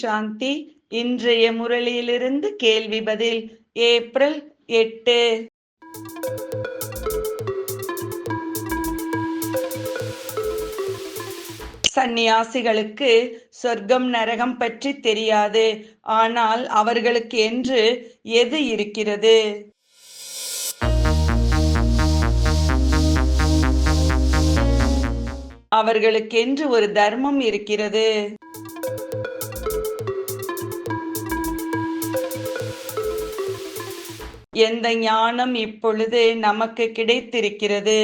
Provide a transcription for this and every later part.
சாந்தி இன்றைய முரளியிலிருந்து கேள்வி பதில் ஏப்ரல் எட்டு. சந்நியாசிகளுக்கு சொர்க்கம் நரகம் பற்றி தெரியாது ஆனால் அவர்களுக்கு என்று எது இருக்கிறது? அவர்களுக்கென்று ஒரு தர்மம் இருக்கிறது. எந்த ஞானம் இப்பொழுது நமக்கு கிடைத்திருக்கிறது?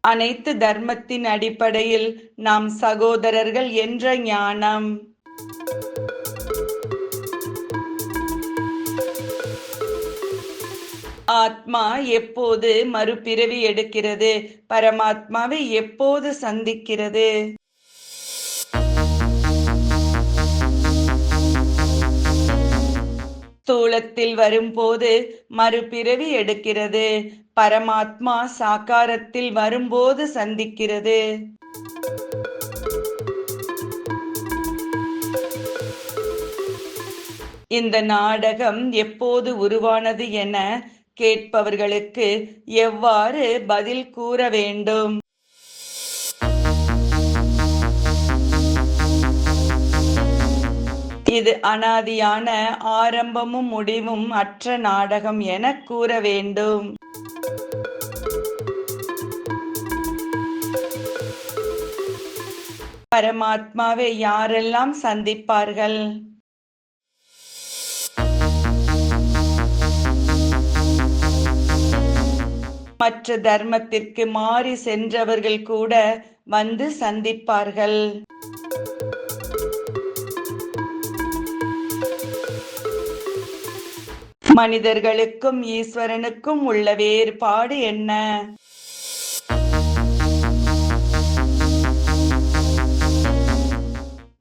அனைத்து தர்மத்தின் அடிப்படையில் நாம் சகோதரர்கள் என்ற ஞானம். ஆத்மா எப்போது மறுபிறவி எடுக்கிறது? பரமாத்மாவை எப்போது சந்திக்கிறது? ஸ்தூலத்தில் வரும்போது மறுபிறவி எடுக்கிறது. பரமாத்மா சாக்காரத்தில் வரும்போது சந்திக்கிறது. இந்த நாடகம் எப்போது உருவானது என கேட்பவர்களுக்கு எவ்வாறு பதில் கூற வேண்டும்? இது அனாதியான ஆரம்பமும் முடிவும் அற்ற நாடகம் என கூற வேண்டும். பரமாத்மாவை யாரெல்லாம் சந்திப்பார்கள்? மற்ற தர்மத்திற்கு மாறி சென்றவர்கள் கூட வந்து சந்திப்பார்கள். மனிதர்களுக்கும் ஈஸ்வரனுக்கும் உள்ள வேறுபாடு என்ன?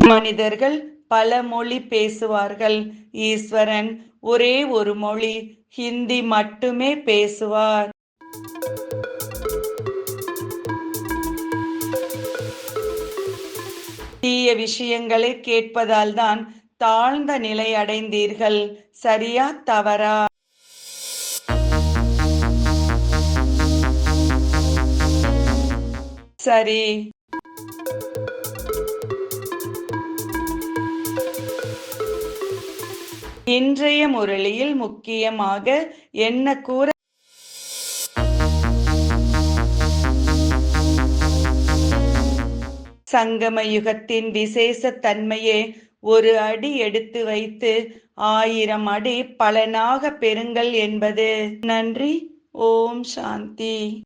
மனிதர்கள் பல மொழி பேசுவார்கள். ஈஸ்வரன் ஒரே ஒரு மொழி ஹிந்தி மட்டுமே பேசுவார். தீய விஷயங்களை கேட்பதால் தான் தாழ்ந்த நிலை அடைந்தீர்கள். சரியா தவறா? சரி. இன்றைய முரளியில் முக்கியமாக என்ன கூற சங்கம யுகத்தின் விசேஷ தன்மையே ஒரு அடி எடுத்து வைத்து ஆயிரம் அடி பலனாக பெறுங்கள் என்பது. நன்றி. ஓம் சாந்தி.